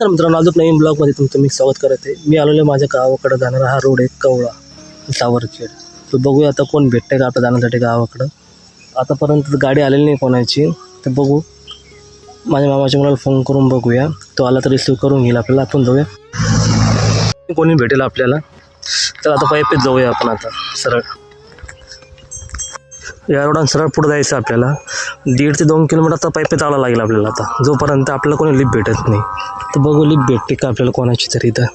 तर मित्रांनो अजून नवीन ब्लॉगमध्ये तुमचं मी स्वागत करत आहे. मी आलेलो माझ्या गावाकडं जाणारा हा रोड आहे कवळा सावरखेड. तर बघूया आता कोण भेटतं का आपल्या जाण्यासाठी गावाकडं. आतापर्यंत गाडी आलेली नाही कोणाची. तर बघू माझ्या मामाच्या मुलाला फोन करून बघूया. तो आला तर रिसिव्ह करून घेईल आपल्याला. आपण जाऊया. कोणी भेटेल आपल्याला? तर आता पायपीत जाऊया आपण आता सरळ. या रोडान सरळ पुढे जायचं आपल्याला. दीड ते दोन किलोमीटर आता पायपे लागेल आपल्याला आता. जोपर्यंत आपल्याला कोणी लिफ्ट भेटत नाही. तर बघू लिफ्ट भेटते का आपल्याला कोणाची तरी इथं.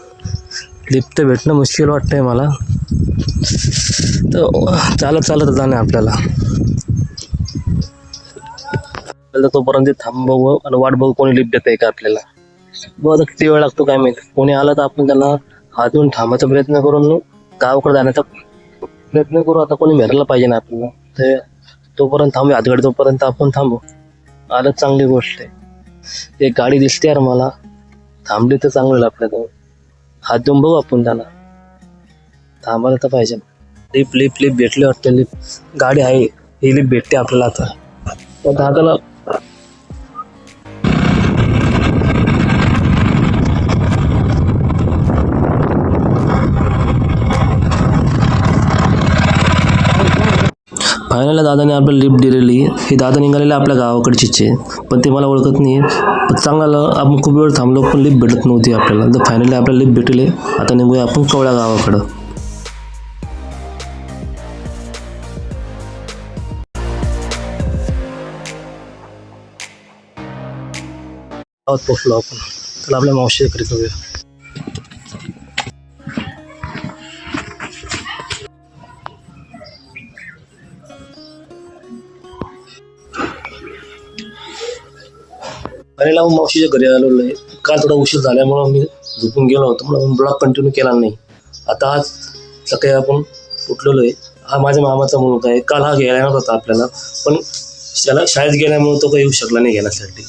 लिफ्ट तर भेटणं मुश्किल वाटतंय मला. तर चालत चालत जाणं आपल्याला. आपल्याला तोपर्यंत थांब बघू. आणि वाट बघू कोणी लिफ्ट देत आहे का आपल्याला. बघ आता किती वेळ लागतो काय माहिती. कोणी आलं तर आपण त्याला हात थांबायचा प्रयत्न करून गावाकडे जाण्याचा प्रयत्न करू. आता कोणी भेटायला पाहिजे ना आपल्याला. तर तोपर्यंत थांबू हातगाडी तोपर्यंत आपण थांबू. आलं चांगली गोष्ट आहे. एक गाडी दिसते यार मला. थांबली तर चांगलं होईल आपल्याजवळ हात देऊन बघू आपण त्याला थांबायला तर पाहिजे. लिप लिप लिप भेटली वाटतं लिप गाडी आहे. ही लिप भेटते आपल्याला आता. दादाला फायनलला दादाने आपल्याला लिफ्ट दिलेली ही दादा निघालेले आपल्या गावाकडचीच आहे पण ते मला ओळखत नाही. पण चांगलं आपण खूप वेळ थांबलो पण लिफ्ट भेटत नव्हती आपल्याला. तर फायनली आपल्याला लिफ्ट भेटले. आता निघूया आपण कवळ्या गावाकडं. गावात पोचलो आपण. तर आपल्या मावशी घरी जाऊया. आणि लावून मावशीच्या घरी आलेलो आहे काल थोडा उशीर झाल्यामुळं मी झोपून गेलो होतो म्हणून ब्लॉग कंटिन्यू केला नाही. आता आज सकाळी आपण उठलेलो आहे. हा माझ्या मामाचा मुलगा आहे. काल हा घ्यायला होता आपल्याला पण त्याला शाळेत गेल्यामुळे तो काही येऊ शकला नाही घेण्यासाठी.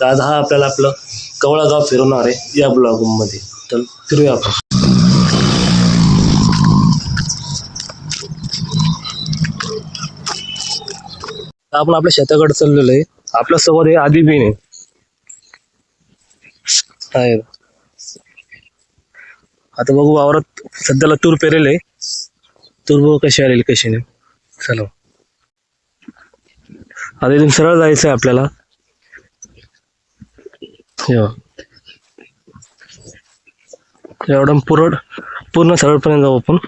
तर आज हा आपल्याला आपलं कवळा गाव फिरवणार आहे या ब्लॉगमध्ये तर फिरूया आपण. आपण आपल्या शेताकडे चाललेलो आहे. आपल्यासोबत हे आधी आहे. आहे. आता बघू वावरात सध्याला तूर पेरेल आहे. तूर बघू कशी आलेली कशी नाही. चला. आता इथून सरळ जायचं आहे आपल्याला एवढं पूर्ण पूर्ण सरळपर्यंत जाऊ आपण.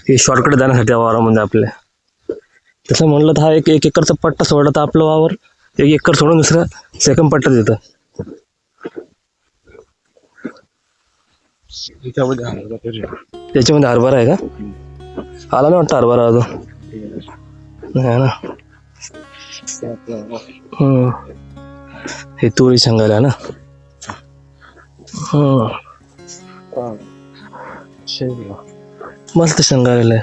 हे शॉर्टकट जाण्यासाठी वारामध्ये वावरामध्ये आपल्या तसं म्हणलं तर हा एक एक एकरचा पट्टा सोडला तर आपलं वावर एक एकर सोडून दुसरा सेकंड पट्टा देतं. त्याच्यामध्ये हरभरा आहे. का? आला ना वाटतं हरभरा अजून? नाही ना. हे तुरी सांगायला ना. मस्त सांगायला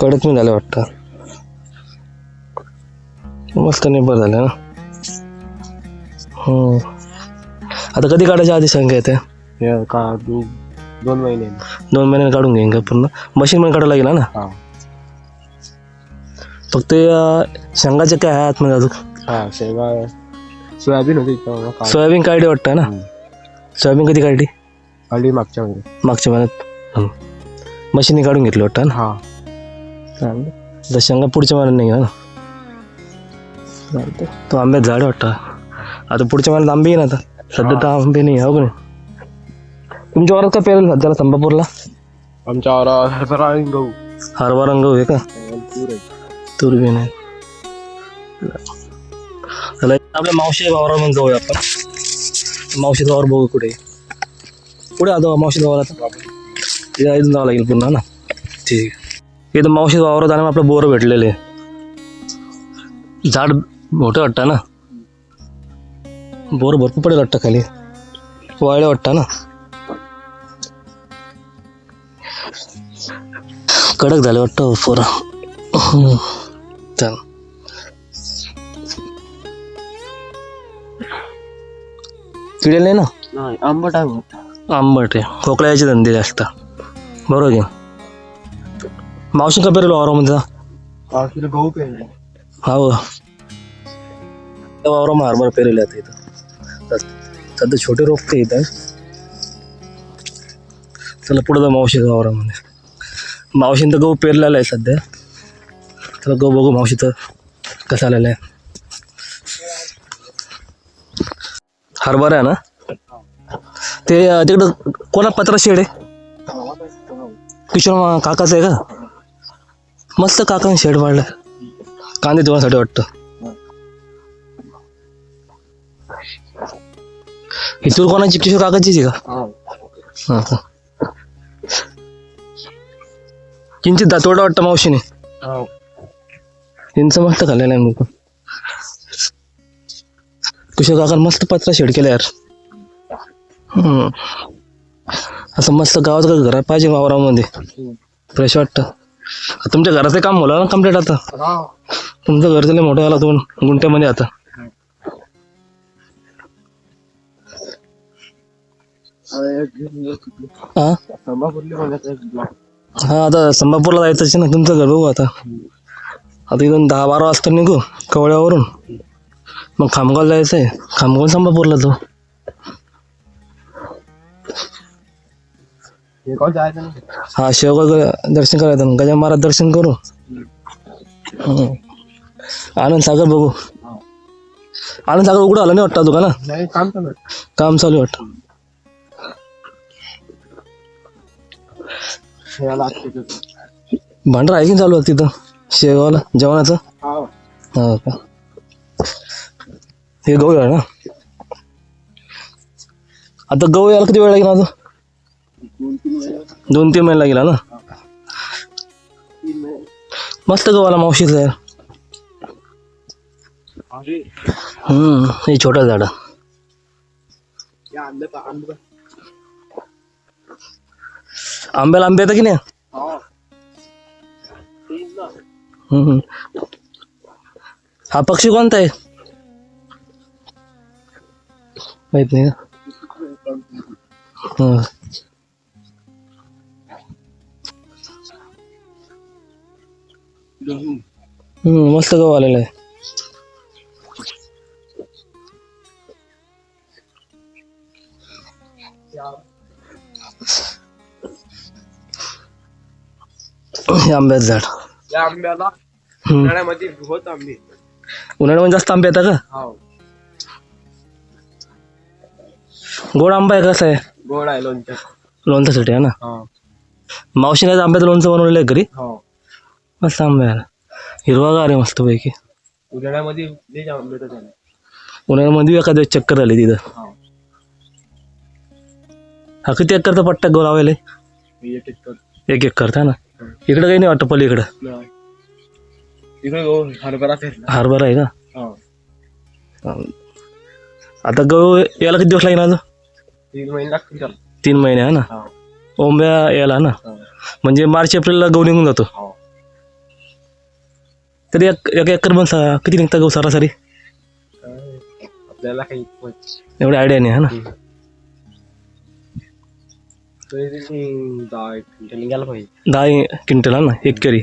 कडक झालं वाटतं. मस्त निबर झालं ना. आता कधी काढायच्या आधी सांगा येते का दोन महिने. दोन महिन्याने काढून घेईन का पूर्ण? मशीन मध्ये काढायला लागेल ना? फक्त शेंगाचे काय आहे आतमध्ये अजून? हा शेंगा सोयाबीन होती सोयाबीन काढली वाटतं ना. सोयाबीन कधी काढली? काढली मागच्या महिन्यात. मागच्या महिन्यात. मशीनने काढून घेतलं वाटतं ना? हा. चालतं तर शेंगा पुढच्या महिन्यात नाही ना चालतं तो आंब्यात झाड वाटतं. आता पुढच्या महिन्यात आंबे येईन आता. सध्या तर आंबे नाही हो का नाही? तुमच्या वरात का पेरेल सध्याला संभापूरला? आमच्या वावरावर हरभरा आणि गहू हरभरा रंग आहे का? तूर बी नाही. चला आपल्या मावशी वावरामध्ये जाऊया आपण. मावशी वावर बघू कुठे पुढे आता मावशी वावर आता? तिथे इथून जावं लागेल पुन्हा ना. ठीक आहे. इथं मावशी वावरात आणि आपलं बोरं भेटलेले. झाड मोठं वाटतं ना? बोर भरपूर पडेल वाटतं खाली. वाळले वाटतं ना? कडक झाले वाटतं पोरं. हम्म. चल. किडे नाही ना? नाही आंबट आहे आंबट आहे. खोकल्याचे धंदे जास्त. बरोबर मावशी का पेरेल वावरामध्ये. गहू पेरले. हा वावरा हरभरा पेरेल आता इथं सध्या छोटे रोपटे इथं. चला पुढे जा मावशीच्या वावरामध्ये. मावशीनं तर गहू पेरलेला आहे सध्या. चला गहू बघू मावशीचं कसं आलेलं आहे. हरभरा आहे ना? ते तिकडं कोणा पत्रा शेड आहे? किशोर काकाचं आहे का? मस्त काकाने शेड वाढलं. कांदे धुवासाठी वाटतं. ही तूर कोणाची? किशोर काकाचीच आहे का? हा. का किंचित दातोडा वाटतं मावशीने. चिंच मस्त खाल्लेलं आहे मग किशोर काका मस्त पत्रा शेड केला यार. असं मस्त गावात का घरात पाहिजे वावरामध्ये. फ्रेश वाटतं. तुमच्या घराचं काम होला ना कंप्लीट आता. तुमचं घर झालं मोठं झालं दोन गुंठ्यामध्ये आता. हा? हा आता संभापूरला जायचं ना तुमचं घर बघू आता. आता इथून दहा बारा वाजता निघू कवळ्यावरून. मग खामगाव जायचं आहे खामगाव संभापूरला जाऊ. हा शेवगाव दर्शन करायचं ना गजा महाराज दर्शन करू. आनंद सागर बघू. आनंद सागर उघडं आलं नाही वाटतं दुकान नाही काम चालू वाटतं. हे. भांडर आहे की चालू आहे तिथं? शेगावला जेवणाचं? हा. हा का? हे गहू आहे ना? आता गहू यायला किती वेळ लागेल आता दोन तीन महिने लागेल ना मस्त गहू आला मावशीचं यार हम्म हे छोटं झाड आंब्याला आंबे येतं की नाही हा. हम्म. हा पक्षी कोणता आहे माहीत नाही का हं. हम्म मस्त गहू आलेला आहे. हे आंब्याचं झाड. या आंब्याला हम्म. उन्हाळ्यामध्ये होत आंबे. उन्हाळ्यामध्ये जास्त आंबे येतात का? हो. गोड आंबा आहे कसं आहे? गोड आहे लोणचं. लोणच्यासाठी आहे ना? हो. मावशीने आज आंब्याचं लोणचं बनवलेलं आहे घरी. हो. मस्त आंबे आहे हिरवागार आहे मस्तपैकी उन्हाळ्यामध्ये उन्हाळ्यामध्ये एखाद्या चक्कर आली तिथं. हो. हा किती एकरचा पट्टा गो लावायला? मी एक एक करतो. एक एक करता ना? इकडं काही नाही वाटतं पलीकडं. नाही. इकडे गहू हरभरा पेरला आहे का? हो. आता गहू यायला किती दिवस लागेल अजून? तीन महिने लागतील त्याला. तीन महिने आहे ना? हो. ओंब्या यायला ना? हो. म्हणजे मार्च एप्रिलला गहू निघून जातो. हो. तरी एक एक एकर पण सा- किती निघता गहू सरासरी? काय आपल्याला काही एवढी आयडिया नाही आहे ना? तरी दहा एक क्विंटल निघायला पाहिजे. दहा क्विंटल आहे ना एक करी.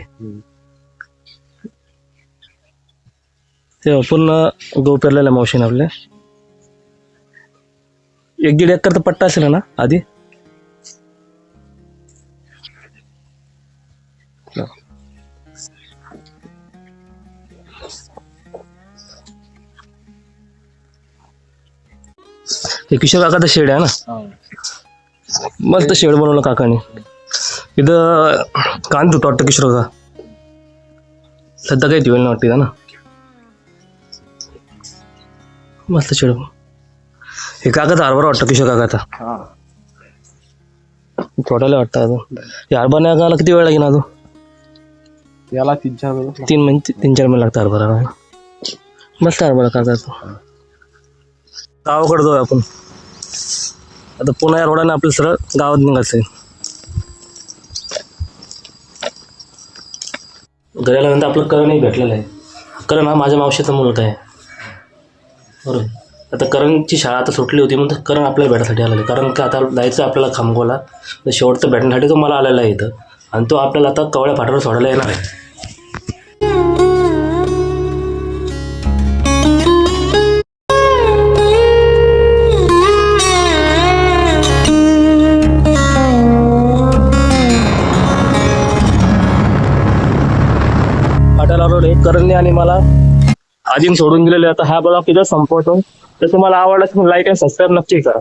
ते पूर्ण गहू पेरलेला मावशीने आपल्या एक दीड एकरचा पट्टा असेल ना आधी? हे किशोर काकाचं शेड आहे ना? मस्त शेड बनवलं काकाने. इथं कांद होतं वाटतं किशोर का सध्या काही ठेवेल नाही वाटतं ना? मस्त शेड हे काकाचा हरभरा वाटतं किशोर काकाचा. छोटाला वाटतं अजून. हे हरभरा नाही काला किती वेळ लागेल अजून? याला तीन चार महिने तीन महिने तीन चार महिने लागतात हरभरा मस्त हरभरा काका तो गावाकडे जाऊ आपण. आता पुन्हा या रोडाने आपलं सरळ गावात निघायचं आहे. घरी आल्यानंतर आपलं करणही भेटलेलं आहे. करण हा माझ्या मावशीचा मुलगा आहे. बरोबर. आता करणची शाळा आता सुटली होती म्हणून करण आपल्याला भेटायसाठी आलेलं आहे. कारण का आता जायचं आपल्याला खामगोला तर शेवटचं भेटण्यासाठी तो मला आलेला आहे इथं. आणि तो आपल्याला आता कवळ्या फाटावर सोडायला येणार आहे. फाट्याला आणि मला आजीन सोडून दिलेले. आता हा ब्लॉग तिथं संपवतो. तर तुम्हाला आवडला तर लाईक आणि सबस्क्राईब नक्की करा.